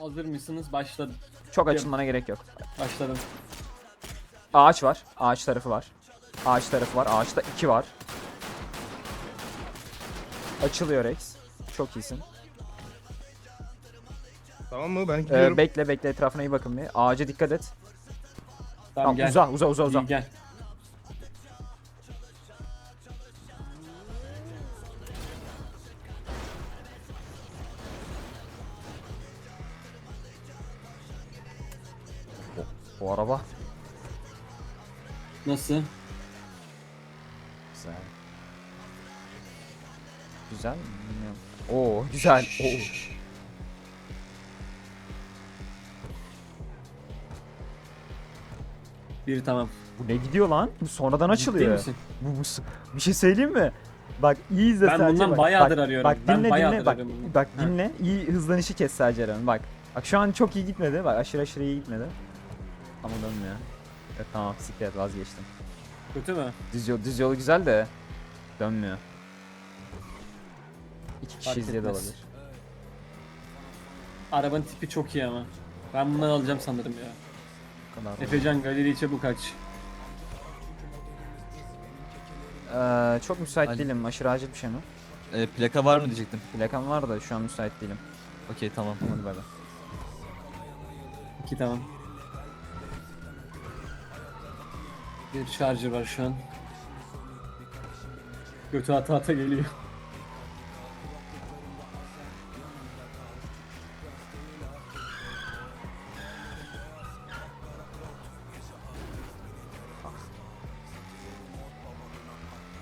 Hazır mısınız? Başladım. Çok açılmana gerek yok. Başladım. Ağaç var. Ağaç tarafı var. Ağaç tarafı var. Ağaçta iki var. Açılıyor Rex. Çok iyisin. Tamam mı? Ben Ee, gidiyorum. bekle bekle etrafına iyi bakın bir. Ağaca dikkat et. Tamam, Tamam, gel. uza uza uza uza. İyi, gel. Bu araba. Nasıl? Güzel. Güzel mi? Bilmiyorum. Oo güzel. Oo. Bir tamam. Bu ne gidiyor lan? Bu sonradan Ciddi açılıyor. misin? Bu, bu s- bir şey söyleyeyim mi? Bak iyi izle Ben sadece bundan bak. bayağıdır bak, arıyorum. Bak Ben dinle bayağıdır dinle bak. arıyorum bunu. Bak Ha. dinle. İyi hızlanışı kes sadece. Bak. Bak şu an çok iyi gitmedi. Bak aşırı aşırı iyi gitmedi. Ama dönmüyor. Evet tamam siklet vazgeçtim. Kötü mü? Düz, yol, düz yolu güzel de dönmüyor. İki Fark kişi etmez. olabilir. Arabanın tipi çok iyi ama. Ben bundan alacağım sanırım ya. Bu kadar. Efecan galeri çabuk aç. Ee, çok müsait Ali- değilim. Aşırı acil bir şey mi? E, plaka var mı diyecektim. Plakam var da şu an müsait değilim. Okey tamam. Hadi bay bay. İki tamam. Bir şarjı var şu an. Götü ata ata geliyor.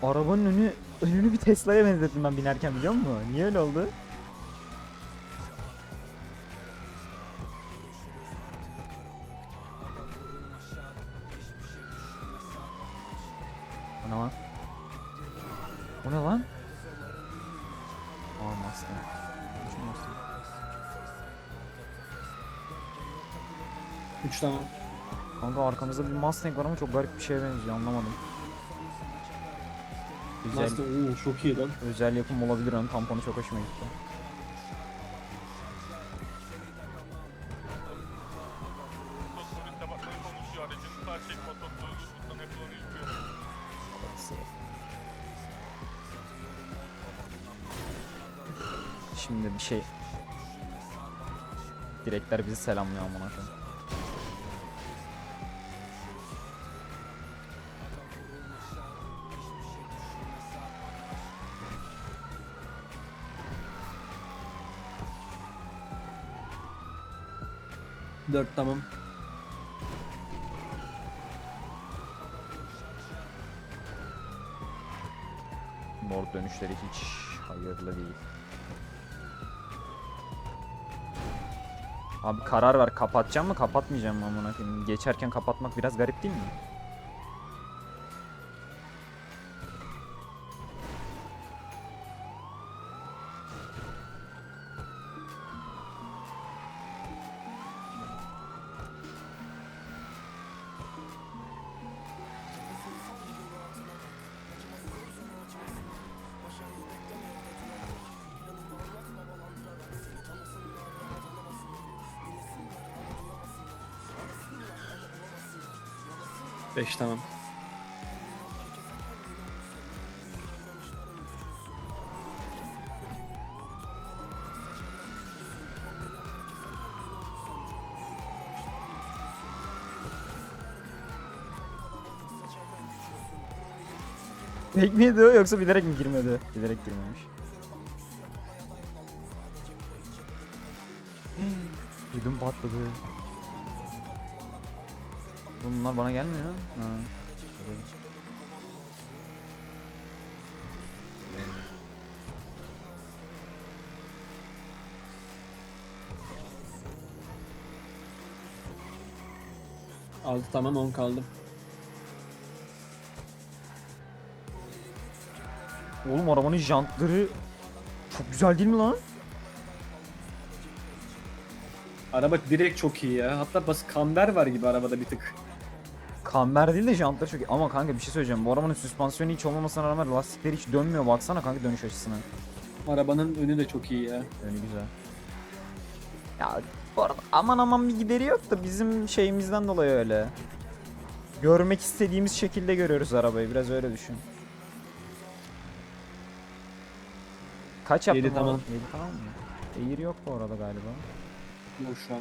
Arabanın önü önünü bir Tesla'ya benzettim ben binerken biliyor musun? Niye öyle oldu? O ne lan? Mustang. Şu Mustang. Üç tamam. Kanka arkamızda bir Mustang var ama çok garip bir şeye benziyor anlamadım. Güzel? Oo çok iyi lan. özel yapım olabilir ön tamponu çok hoşuma gitti. Direkler bizi selamlıyor amına koyayım. Dört tamam. Mor dönüşleri hiç hayırlı değil. Abi karar ver kapatacağım mı kapatmayacağım mı amına koyayım. Geçerken kapatmak biraz garip değil mi? Beş tamam. Fake miydi o yoksa bilerek mi girmedi? Bilerek girmemiş. Ödüm patladı. Bunlar bana gelmiyor. Ha. Altı tamam on kaldım. Oğlum arabanın jantları çok güzel değil mi lan? Araba direkt çok iyi ya. Hatta bas kamber var gibi arabada bir tık. Kamber değil de jantları çok iyi. Ama kanka bir şey söyleyeceğim. Bu arabanın süspansiyonu hiç olmamasına rağmen lastikleri hiç dönmüyor. Baksana kanka dönüş açısına. Arabanın önü de çok iyi ya. Önü güzel. Ya bu arada aman aman bir gideri yok da bizim şeyimizden dolayı öyle. Görmek istediğimiz şekilde görüyoruz arabayı. Biraz öyle düşün. Kaç yaptın? Yedi tamam. Yedi tamam mı? Eğir yok bu arada galiba. Yok şu an.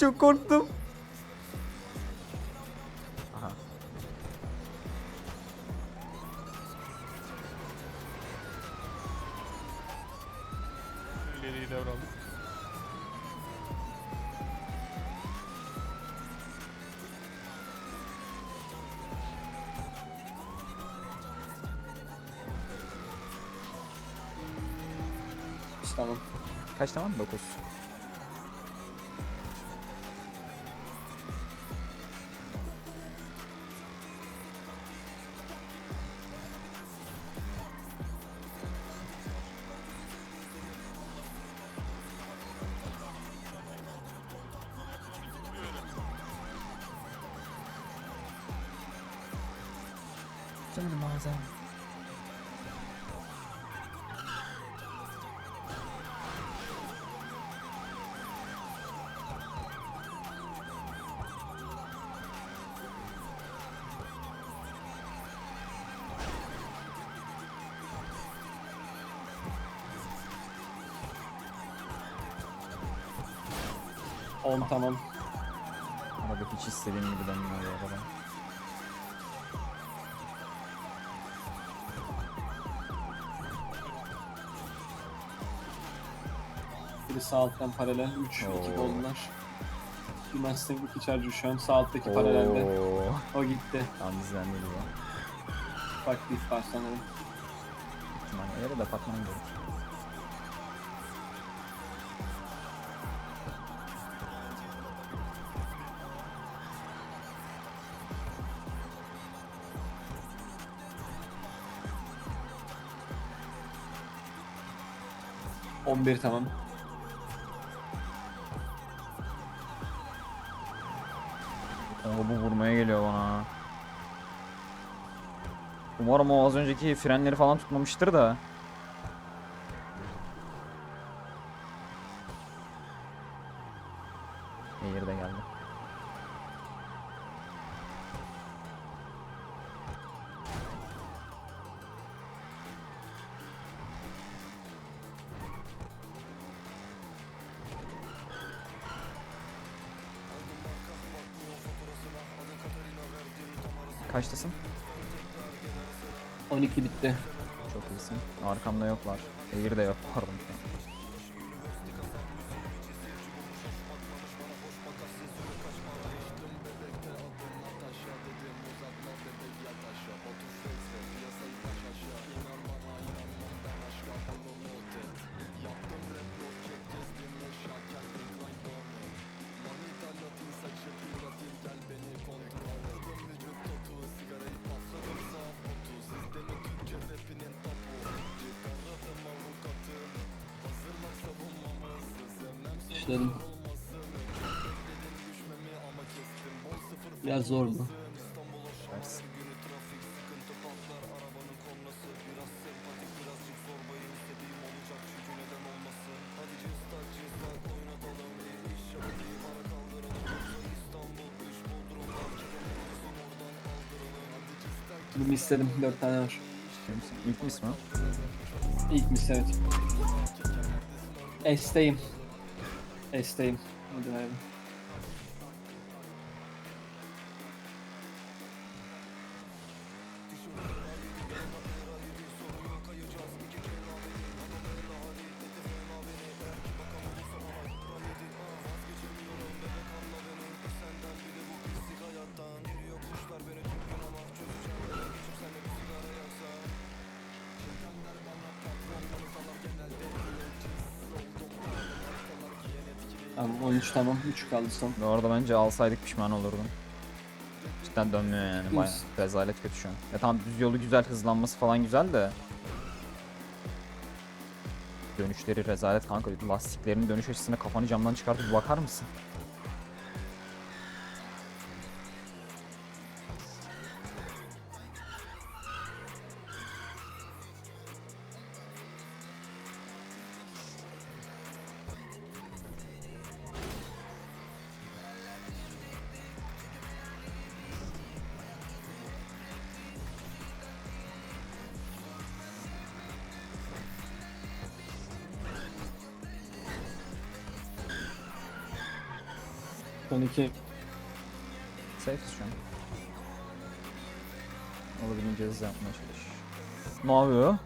Çok korktum. Aha. İleriyi devraldık. İşte tamam. Kaç tamam? 9. Canım mağazam. On tamam. Arada hiç istediğim gibi dönmüyor. Biri sağ alttan paralel. 3 Oo. 2 oldular. Bir Mustang 2 Charger şu an sağ alttaki paralelde. O gitti. Tam bizden değil bu. Bak bir var sanırım. Öyle de patman gerek. 11 tamam. Kanka bu vurmaya geliyor bana. Umarım o az önceki frenleri falan tutmamıştır da. Kaçtasın? 12 bitti. Çok iyisin. Arkamda yoklar. Air de yok pardon. İşledim. Biraz zor bu. Versin. Bunu istedim. 4 tane var. İlk mis mi? İlk mis evet. S'teyim. S'teyim. Hadi hayırlı. Tamam 13 tamam 3 kaldı son. Bu arada bence alsaydık pişman olurdum. Cidden dönmüyor yani. Baya rezalet kötü şu an. Ya tamam düz yolu güzel, hızlanması falan güzel de. Dönüşleri rezalet kanka. Lastiklerin dönüş açısına kafanı camdan çıkartıp bakar mısın? Son 2. Safe'iz şu an. Olabildiğince hızlı yapmaya çalış. Ne yapıyor?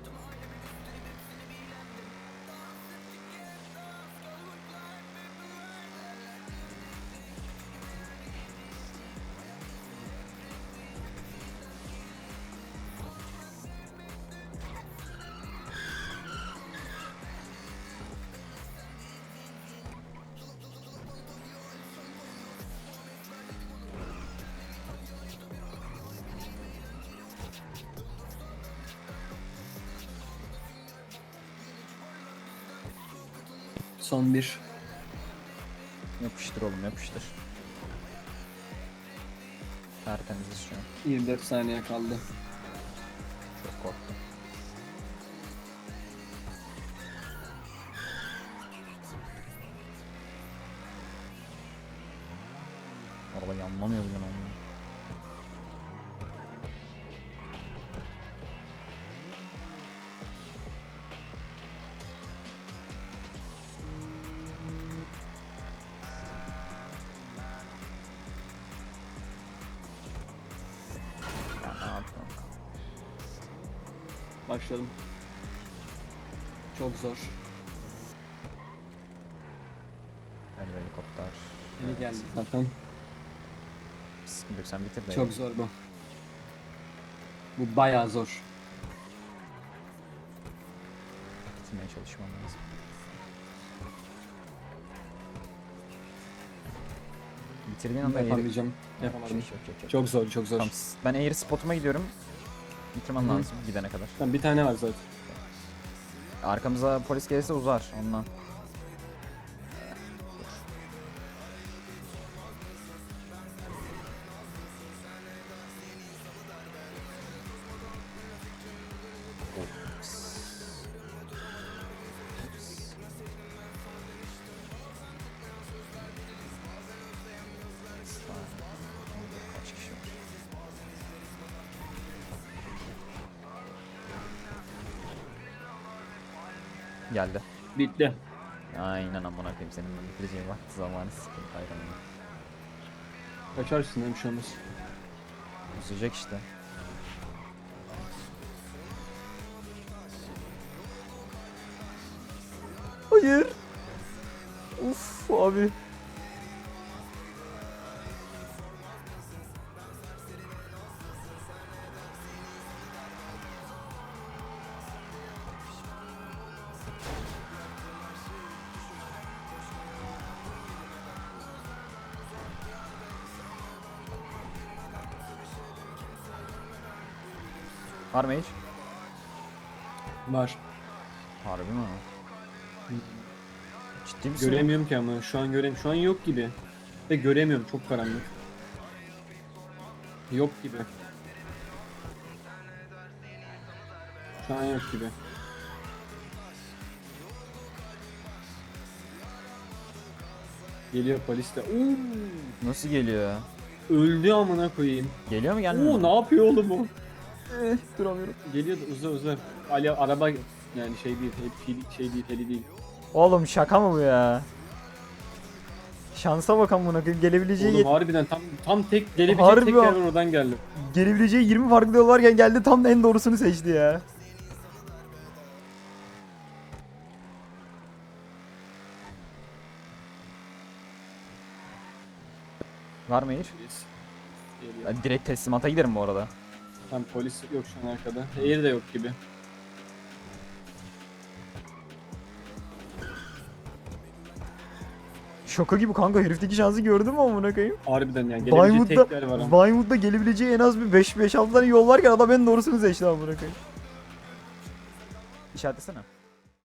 Son 1. Yapıştır oğlum yapıştır. Tertemiziz şu an. 24 saniye kaldı. Çok korktum. Araba yanlamıyor bugün ama. Başladım. Çok zor. Hadi helikopter. Yeni geldi zaten. Sıkıntı yok sen bitir de. Çok zor bu. Bu bayağı zor. Bitirmeye çalışmam lazım. Bitirdiğin anda. Yapamayacağım. Yok, Yapamadım. yok, yok, yok. Çok zor, çok zor. Tamam, ben air spotuma gidiyorum. Bitirmem Hı lazım gidene kadar. Tamam, bir tane var zaten. Arkamıza polis gelirse uzar ondan. Geldi. Bitti. Aynen amına koyayım senin bitireceğin vakti zamanı sıkıntı hayranım. Kaçarsın bir şey olmaz. Uzayacak işte. Hayır. Uf abi. Var mı hiç? Var. Harbi mi? Ciddi misin? Göremiyorum ki ama şu an göremiyorum. Şu an yok gibi. Ve göremiyorum çok karanlık. Yok gibi. Şu an yok gibi. Geliyor polis de. Oo, Nasıl geliyor? öldü amına koyayım. Geliyor mu gelmiyor Oo mu? ne yapıyor oğlum o? Eh, duramıyorum. Geliyor da uzar uzar. Ali araba yani şey değil, hep şey değil, heli değil. Oğlum şaka mı bu ya? Şansa bak amına koyayım gelebileceği Oğlum yet- harbiden tam tam tek gelebilecek Harbi tek yer var oradan geldim. gelebileceği 20 farklı yol varken geldi tam en doğrusunu seçti ya. Var mı hiç? Polis. Geliyor. Ben direkt teslimata giderim bu arada. Tam polis yok şu an arkada. Air de yok gibi. Şaka gibi kanka herifteki şansı gördün mü amına koyayım? Harbiden yani gelebilecek Vinewood'da, tekler var ama. Vinewood'da gelebileceği en az bir 5-5-6 tane yol varken adam en doğrusunu seçti amına koyayım. İşaretlesene.